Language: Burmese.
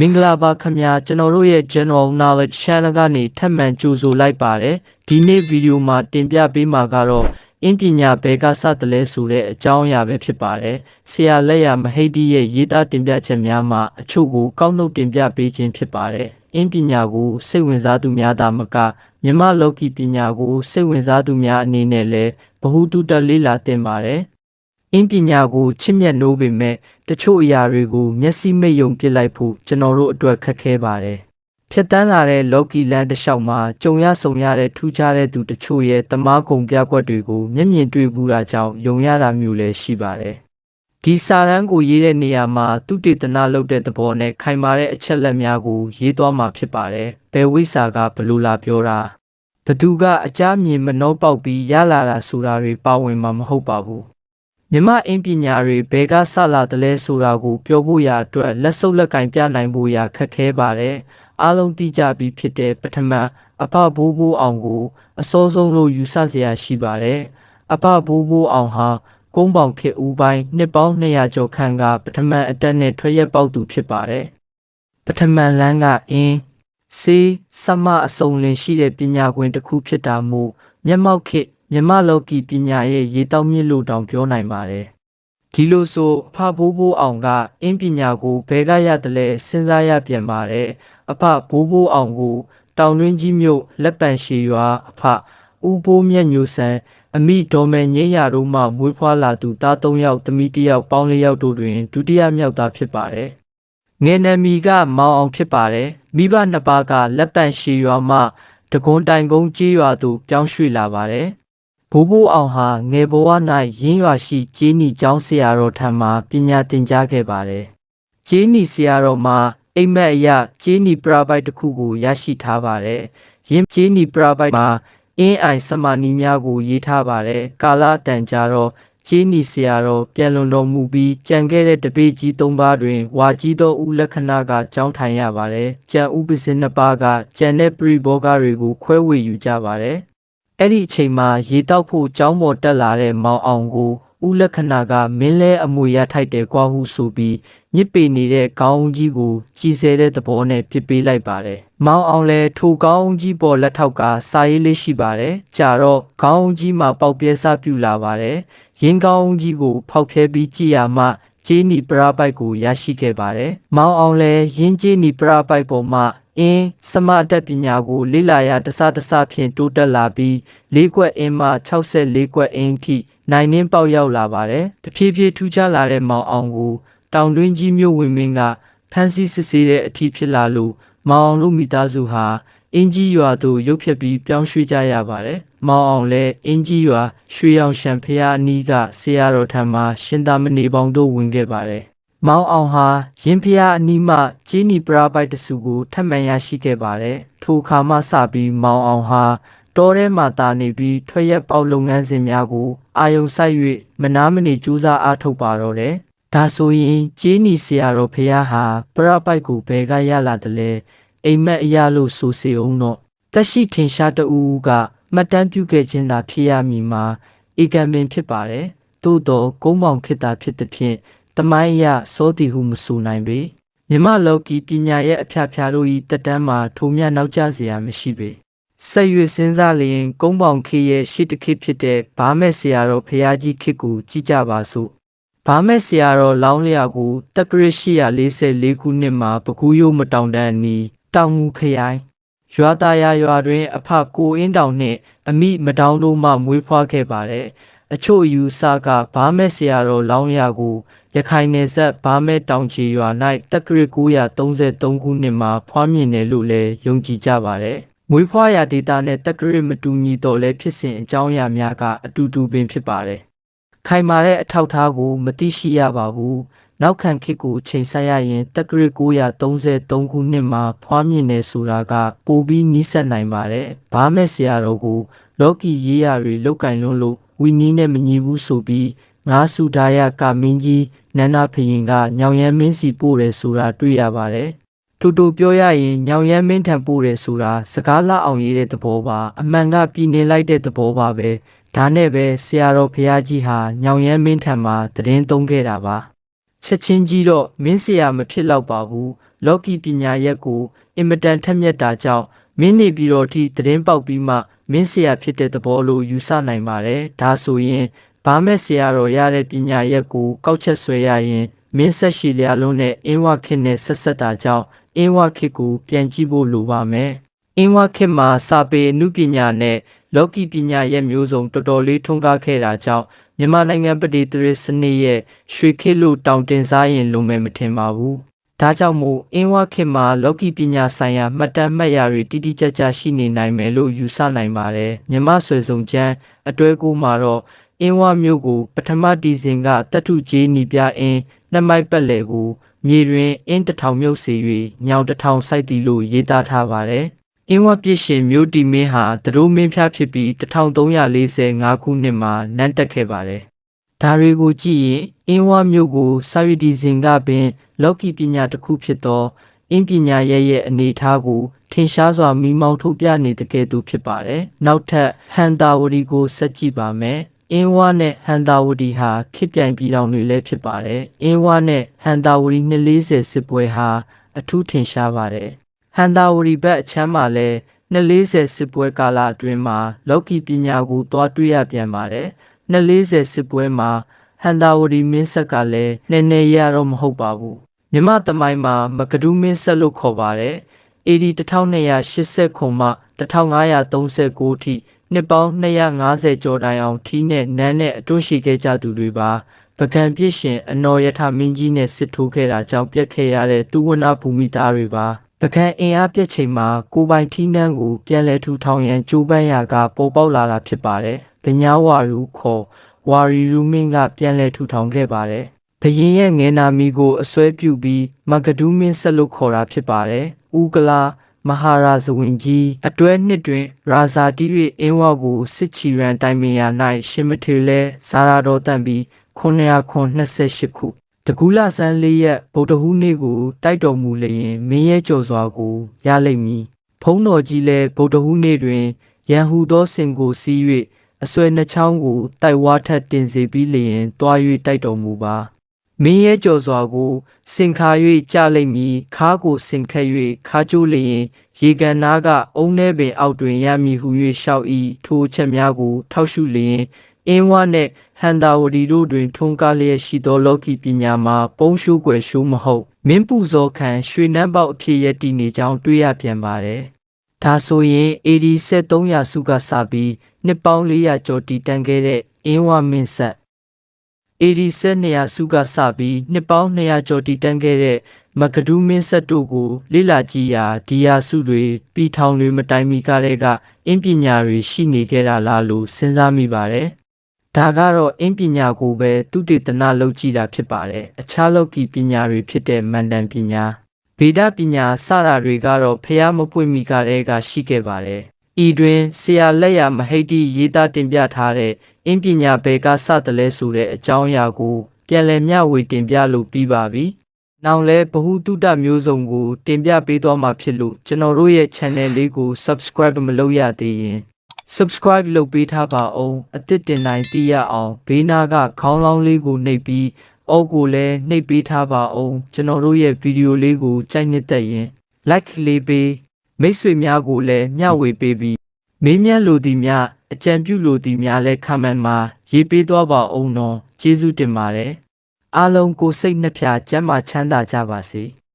မင်္ဂလာပါခင်ဗျာကျွန်တော်တို့ရဲ့ General Knowledge Channel ကနေထပ်မံကြိုဆိုလိုက်ပါတယ်ဒီနေ့ဗီဒီယိုမှာတင်ပြပေးမှာကတော့အင်းပညာဘယ်ကစသလဲဆိုတဲ့အကြောင်းအရာပဲဖြစ်ပါတယ်ဆရာလက်ရမဟိတ်တီရဲ့ရေးသားတင်ပြချက်များမှာအချို့ကိုကောက်နှုတ်တင်ပြပေးခြင်းဖြစ်ပါတယ်အင်းပညာကိုစိတ်ဝင်စားသူများသာမကမြမလောကီပညာကိုစိတ်ဝင်စားသူများအနေနဲ့လည်းဘ ഹു တုတလေးလာတင်ပါတယ် အင်းပညာကိုချစ်မြတ်နိုးပေမဲ့တချို့အရာတွေကိုမျက်စိမိတ်ယုံပစ်လိုက်ဖို့ကျွန်တော်တို့အတွက်ခက်ခဲပါတယ်။ဖြတ်တန်းလာတဲ့လော်ကီလန်တစ်လျှောက်မှာကြုံရဆုံရတဲ့ထူးခြားတဲ့သူတချို့ရဲ့တမားကုံပြကွက်တွေကိုမျက်မြင်တွေ့ဘူးတာကြောင့်ယုံရတာမျိုးလည်းရှိပါတယ်။ဒီစာရန်ကိုရေးတဲ့နေရာမှာသူတေသနာလုပ်တဲ့သဘောနဲ့ခိုင်မာတဲ့အချက်လက်များကိုရေးသွားမှာဖြစ်ပါတယ်။ဘယ်ဝိစာကဘလို့လာပြောတာဘသူကအကြမြင်မနှောပေါက်ပြီးရလာတာဆိုတာတွေပါဝင်မှာမဟုတ်ပါဘူး။ မြမအင်းပညာတွေဘယ်ကဆလာတယ်လဲဆိုတာကိုပြောဖို့ရအတွက်လက်စုပ်လက်ကင်ပြနိုင်ဖို့ရခက်ခဲပါတယ်။အားလုံးသိကြပြီးဖြစ်တဲ့ပထမအဖဘိုးဘိုးအောင်ကိုအစောဆုံးလို့ယူဆเสียရှိပါတယ်။အဖဘိုးဘိုးအောင်ဟာကုန်းပေါင်ခေတ်ဦးပိုင်းနှစ်ပေါင်း200ကျော်ခန့်ကပထမအတက်နဲ့ထွက်ရက်ပေါက်သူဖြစ်ပါတယ်။ပထမလန်းကအင်းစေးစမအစုံလင်ရှိတဲ့ပညာခွင်တစ်ခုဖြစ်တာမို့မျက်မှောက်ခေတ် မြမလောကီပညာရဲ့ရေတောက်မြင့်လို့တောင်ပြောနိုင်ပါတယ်။ဒီလိုဆိုအဖဘိုးဘိုးအောင်ကအင်းပညာကိုဘယ်ကရတယ်လဲစဉ်းစားရပြန်ပါတယ်။အဖဘိုးဘိုးအောင်ကိုတောင်တွင်းကြီးမြို့လက်ပံရှည်ရွာအဖဦးဘိုးမြတ်ညိုဆန်အမိဒေါ်မယ်ငိမ့်ရတို့မှမွေးဖွားလာသူသား၃ယောက်သမီးတစ်ယောက်ပေါင်း၄ယောက်တို့တွင်ဒုတိယမြောက်သားဖြစ်ပါတယ်။ငယ်နမီကမောင်အောင်ဖြစ်ပါတယ်မိဘနှစ်ပါးကလက်ပံရှည်ရွာမှတကွန်တိုင်ကုန်းကြေးရွာသို့ပြောင်းရွှေ့လာပါတယ် ဘိုးဘိုးအောင်ဟာငယ်ဘဝ၌ရင်းရွာရှိကျေးနီကျောင်းဆရာတော်ထံမှပညာသင်ကြားခဲ့ပါတယ်ကျေးနီဆရာတော်မှာအိမ်မက်အရကျေးနီပရာပိုက်တစ်ခုကိုရရှိထားပါတယ်ရင်းကျေးနီပရာပိုက်မှာအင်းအိုင်စမာနီများကိုရေးထားပါတယ်ကာလတန်ကြာတော့ကျင်းနီဆရာတော်ပြန်လွန်တော်မူပြီးကြံခဲ့တဲ့တပေကြီး၃ပါးတွင်ဝါကြီးသောဥလက္ခဏာကကြောင်းထိုင်ရပါတယ်။ကြံဥပစင်းနှစ်ပါးကကြံတဲ့ပရိဘောဂတွေကိုခွဲဝေယူကြပါတယ်။ အဲ့ဒီအချိန်မှာရေတောက်ဖို့ကြောင်းပေါ်တက်လာတဲ့မောင်အောင်ကိုဥလက္ခဏာကမင်းလဲအမွေရထိုက်တယ်ကွာဟုဆိုပြီးညစ်ပေနေတဲ့ကောင်းကြီးကိုကြီးစဲတဲ့သဘောနဲ့ပြစ်ပေးလိုက်ပါတယ်။မောင်အောင်လည်းထိုကောင်းကြီးပေါ်လက်ထောက်ကစာရေးလေးရှိပါတယ်။ကြာတော့ကောင်းကြီးမှာပေါက်ပြဲစပြူလာပါတယ်။ရင်းကောင်းကြီးကိုဖောက်ဖျဲပြီးကြည်ရမှဂျင်းနီပရာပိုက်ကိုရရှိခဲ့ပါတယ်။မောင်အောင်လည်းရင်းဂျင်းနီပရာပိုက်ပေါ်မှာ အင်းစမအတက်ပညာကိုလေ့လာရတစတစဖြင့်တိုးတက်လာပြီးလေးကွက်အင်းမှ64ကွက်အင်းထိနိုင်နှင်းပေါက်ရောက်လာပါတယ်။တဖြည်းဖြည်းထူးခြားလာတဲ့မောင်အောင်ကိုတောင်တွင်းကြီးမြို့ဝင်မင်းကဖမ်းဆီးစစ်ဆေးတဲ့အထိဖြစ်လာလို့မောင်အောင်တို့မိသားစုဟာအင်းကြီးရွာသို့ရုပ်ဖြတ်ပြီးပြောင်းရွှေ့ကြရပါတယ်။မောင်အောင်လည်းအင်းကြီးရွာရွှေရောင်ရှံဖျားအနီးကဆရာတော်ထံမှရှင်သာမဏေပေါင်းတို့ဝင်ခဲ့ပါတယ်။ မောင်အောင်ဟာရင်ဖျားအနီးမှကျင်းနီပရာပိုက်တစုကိုထပ်မံရရှိခဲ့ပါတယ်။ထိုအခါမှစပြီးမောင်အောင်ဟာတောထဲမှာတာနေပြီးထွက်ရက်ပေါက်လုပ်ငန်းစဉ်များကိုအာယုံဆိုင်၍မနာမနေကြိုးစားအားထုတ်ပါတော့တယ်။ဒါဆိုရင်ကျင်းနီဆရာတော်ဖျားဟာပရာပိုက်ကိုဘယ်ကရလာတယ်လဲအိမ်မက်အရာလို့ဆိုစေအောင်တော့တက်ရှိထင်ရှားတဦးဦးကမှတ်တမ်းပြုခဲ့ခြင်းသာဖြစ်ရမည်မှာဧကံပင်ဖြစ်ပါတယ်။သို့တော့ကုန်းပေါင်ခေတ္တာဖြစ်သည်ဖြင့် တမိုင်းအရစောတီဟုမဆိုနိုင်ပေမြမလောကီပညာရဲ့အဖျားဖျားတို့ဤတက်တန်းမှာထိုမြနောက်ကျเสียမရှိပေဆက်ရွစဉ်းစားလျင်ကုန်းပေါင်ခေရဲ့ရှစ်တခေတ်ဖြစ်တဲ့ဘာမဲ့ဆရာတော်ဖရာကြီးခေတ်ကိုကြည်ကြပါစို့ဘာမဲ့ဆရာတော်လောင်းလျာကိုတက္ကရာ844ခုနှစ်မှာပကူးရိုးမတောင်တန်းအနီးတောင်ငူခရိုင်ရွာသားရရွာတွင်အဖကိုအင်းတောင်နှင့်အမိမတောင်းတို့မှမွေးဖွားခဲ့ပါတယ်အချို့ယူဆကဘာမဲ့ဆရာတော်လောင်းရကို ရခိုင်နယ်ဆက်ဘာမဲ့တောင်ချီရွာ၌တက္ကရာ933ခုနှစ်မှာဖွားမြင်တယ်လို့လည်းယုံကြည်ကြပါတယ်မွေးဖွားရာဒေတာနဲ့တက္ကရာမတူညီတော့လည်းဖြစ်စဉ်အကြောင်းအရာများကအတူတူပင်ဖြစ်ပါတယ်ခိုင်မာတဲ့အထောက်အထားကိုမသိရှိရပါဘူးနောက်ခံခေတ်ကိုချိန်ဆက်ရရင်တက္ကရာ933ခုနှစ်မှာဖွားမြင်နေဆိုတာကပိုပြီးနီးစပ်နိုင်ပါတယ်။ဘာမဲ့ဆရာတော်ကိုလောကီရေးရာတွေလောက်ကင်လွန်းလို့ဝီနီးနဲ့မညီဘူးဆိုပြီးငါစုဒါယကမင်းကြီး နန္ဒဖရင်ကညောင်ရမ်းမင်းစီပို့တယ်ဆိုတာတွေ့ရပါတယ်။တူတူပြောရရင်ညောင်ရမ်းမင်းထံပို့တယ်ဆိုတာစကားလှအောင်ရေးတဲ့သဘောပါအမှန်ကပြည်နေလိုက်တဲ့သဘောပါပဲဒါနဲ့ပဲဆရာတော်ဖရာကြီးဟာညောင်ရမ်းမင်းထံမှာတည်င်းသုံးခဲ့တာပါချက်ချင်းကြီးတော့မင်းစရာမဖြစ်တော့ပါဘူးလော်ကီပညာရက်ကိုအင်မတန်ထက်မြက်တာကြောင့်မင်းနေပြီးတော့ထိသတင်းပေါက်ပြီးမှမင်းဆရာဖြစ်တဲ့သဘောလို့ယူဆနိုင်ပါတယ်ဒါဆိုရင် ဘာမဲ့ဆရာတော်ရတဲ့ပညာရက်ကိုကောက်ချက်ဆွဲရရင်မင်းဆက်ရှိလျာလုံးနဲ့အင်းဝခေတ်နဲ့ဆက်ဆက်တာကြောင့်အင်းဝခေတ်ကိုပြန်ကြည့်ဖို့လိုပါမယ်အင်းဝခေတ်မှာစာပေအမှုပညာနဲ့လောကီပညာရဲ့မျိုးစုံတော်တော်လေးထွန်းကားခဲ့တာကြောင့်မြန်မာနိုင်ငံပဋိသန္ဓေစနစ်ရဲ့ရွှေခေတ်လို့တောင်တင်စားရင်လုံမယ်မထင်ပါဘူး။ဒါကြောင့်မို့အင်းဝခေတ်မှာလောကီပညာဆိုင်ရာမှတ်တမ်းမှတ်ရာတွေတိတိကျကျရှိနေနိုင်မယ်လို့ယူဆနိုင်ပါတယ်။မြမဆွေစုံချမ်းအတွဲကိုမှာတော့ အင်းဝမျိုးကို ပထမတီစဉ်ကတထုကြီးနီပြအင်းနှစ်မိုက်ပက်လေကို မြေတွင်အင်းတထောင်မြုပ်စေ၍ညောင်တထောင်စိုက်တီလို့ရေးသားထားပါတယ်။အင်းဝပြည့်ရှင်မြို့တီမင်းဟာသတို့မင်းဖျားဖြစ်ပြီး1345ခုနှစ်မှာနန်းတက်ခဲ့ပါတယ်။ဒါတွေကိုကြည့်ရင်အင်းဝမြို့ကိုစာရီဒီဇင်ကပင် လောကီပညာတစ်ခုဖြစ်သောအင်းပညာရဲ့ရဲ့အနေအထားကိုထင်ရှားစွာမိမောင်းထုတ်ပြနေတဲ့ကဲ့သို့ဖြစ်ပါတယ်။နောက်ထပ်ဟန်တာဝရီကိုဆက်ကြည့်ပါမယ်။ အင်းဝနဲ့ဟန်တာဝတီဟာခစ်ပြိုင်ပြည်တော်တွေလည်းဖြစ်ပါတယ်။အင်းဝနဲ့ဟန်တာဝတီ240စစ်ပွဲဟာအထူးထင်ရှားပါတယ်။ဟန်တာဝတီဘက်အချမ်းမှာလည်း240စစ်ပွဲကာလအတွင်းမှာလောကီပညာကိုသွားတွေ့ရပြန်ပါတယ်။240စစ်ပွဲမှာဟန်တာဝတီမင်းဆက်ကလည်းနည်းနည်းရတော့မဟုတ်ပါဘူး။မြမတမိုင်းမှာမကဒူးမင်းဆက်လို့ခေါ်ပါတယ်။ AD 1280ခုမှ1539ထိ နှစ်ပေါင်း250ကျော်တိုင်အောင်ထီးနဲ့နန်းနဲ့အတွန်းရှိခဲ့ကြသူတွေပါပကံပြည့်ရှင်အနော်ယထမင်းကြီးနဲ့စစ်ထိုးခဲ့တာကြောင့်ပြက်ခဲ့ရတဲ့သူဝနာဘူမိသားတွေပါပကံအင်အားပြက်ချိန်မှာကိုပိုင်ထီးနှန်းကိုပြန်လဲထူထောင်ရန်ကြိုးပမ်းရာကပေါ်ပေါက်လာတာဖြစ်ပါတယ်။ဗညာဝါရူခေါ်ဝါရီရူမင်းကပြန်လဲထူထောင်ခဲ့ပါတယ်။ဘရင်ရဲ့ငယ်နာမီကိုအစွဲပြုပြီးမဂဒူးမင်းဆက်လို့ခေါ်တာဖြစ်ပါတယ်။ဦးကလာ မဟာရာဇဝင်ကြီးအတွဲနှစ်တွင် ရာဇာတိ၍အင်းဝကိုစစ်ချီရန်တိုင်ပင်ရာ၌ရှင်မထေလဲဇာရာတော်တန်ပြီး928ခုတကူလာဆန်းလေးရက်ဗုဒ္ဓဟူးနေ့ကိုတိုက်တော်မူလျင်မင်းရဲ့ကြော်စွာကိုရလိမ့်မည်ဖုံးတော်ကြီးလည်းဗုဒ္ဓဟူးနေ့တွင်ရန်ဟူသောစင်ကိုစီး၍အဆွဲနှချောင်းကိုတိုက်ဝါထက်တင်စေပြီးလျင်တွား၍တိုက်တော်မူပါ မင်းရဲ့ကြော်စွာကိုစင်ခါ၍ကြလိမ့်မည်ခါကိုစင်ခက်၍ခါကျိုးလျင်ရေကန်နာကအုံထဲပင်အောက်တွင်ရမည်ဟု၍ရှောက်ဤထိုချက်များကို ထောက်ရှုလျင်အင်းဝနှင့်ဟန်တာဝတီတို့တွင် ထုံကားလျက်ရှိသောလောကီပညာမှာပုံရှိုးကွယ်ရှိုးမဟုတ်မင်းပူဇော်ခံရွှေနှမ်းပေါက်အဖြစ်ရတည်နေကြောင်းတွေ့ရပြန်ပါတယ်။ဒါဆိုရင် AD 7300စုကစပြီးနှစ်ပေါင်း400ကျော်တည်တံ့ခဲ့တဲ့အင်းဝမင်းဆက် AD 7200စုကစပြီးနှစ်ပေါင်း200ကျော်တည်တံ့ခဲ့တဲ့မကဒူးမင်းဆက်တို့ကိုလိလာကြည့်ရာဒီယာစုတွေပြီးထောင်တွေမတိုင်မီကတဲ့ကအင်းပညာတွေရှိနေခဲ့တာလားလို့စဉ်းစားမိပါတယ်။ဒါကတော့အင်းပညာကိုပဲသူတေသနာလုပ်ကြည့်တာဖြစ်ပါတယ်။အခြားလောကီပညာတွေဖြစ်တဲ့မန္တန်ပညာဗေဒပညာစတာတွေကတော့ဖျားမပွင့်မီကတဲ့ကရှိခဲ့ပါတယ်။ ဤတွင်ဆရာလက်ရမဟိတိရေးသားတင်ပြထားတဲ့အင်းပညာဘယ်ကစသလဲဆိုတဲ့အကြောင်းအရာကို ပြန်လည်မျှဝေတင်ပြလို့ပြီးပါပြီ။နောက်လဲဘ ഹു တုတမျိုးစုံကို တင်ပြပေးသွားမှာဖြစ်လို့ကျွန်တော်တို့ရဲ့ channel လေးကို subscribe မလုပ်ရသေးရင် subscribe လုပ်ပေးထားပါအောင်အသစ်တင်တိုင်းသိရအောင်ဘေးနာကခေါင်းလောင်းလေးကိုနှိပ်ပြီးအောက်ကိုလည်းနှိပ်ပေးထားပါအောင်ကျွန်တော်တို့ရဲ့ဗီဒီယိုလေးကိုကြိုက်နှစ်သက်ရင် like လေးပေး မိတ်ဆွေများကိုလည်းမျှဝေပေးပြီးမေးမြန်းလိုသည်များအကြံပြုလိုသည်များလည်း comment မှာရေးပေးသွားပါအောင်နော်ကျေးဇူးတင်ပါတယ်အားလုံးကိုစိတ်နှဖျားကျမ်းမာချမ်းသာကြပါစေ။